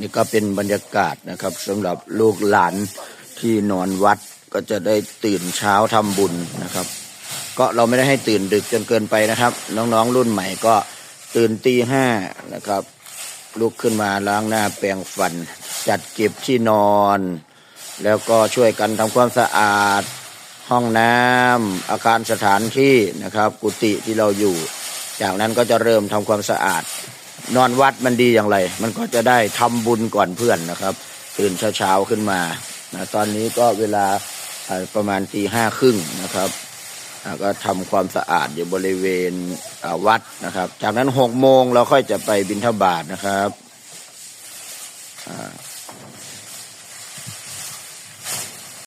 นี่ก็เป็นบรรยากาศนะครับสำหรับลูกหลานที่นอนวัดก็จะได้ตื่นเช้าทำบุญนะครับ ก็เราไม่ได้ให้ตื่นดึกจนเกินไปนะครับ น้องๆรุ่นใหม่ก็ตื่นตีห้านะครับ ลุกขึ้นมาล้างหน้าแปรงฟัน จัดเก็บที่นอน แล้วก็ช่วยกันทำความสะอาด ห้องน้ำอาคารสถานที่นะครับ กุฏิที่เราอยู่ จากนั้นก็จะเริ่มทำความสะอาด นอนวัดมันดีอย่างไร มันก็จะได้ทำบุญก่อนเพื่อนนะครับ ตื่นเช้าๆขึ้นมานะตอนนี้ก็เวลาประมาณตีห้าครึ่งนะครับก็ทำความสะอาดอยู่บริเวณวัดนะครับ จากนั้นหกโมงเราค่อยจะไปบิณฑบาตนะครับอ่า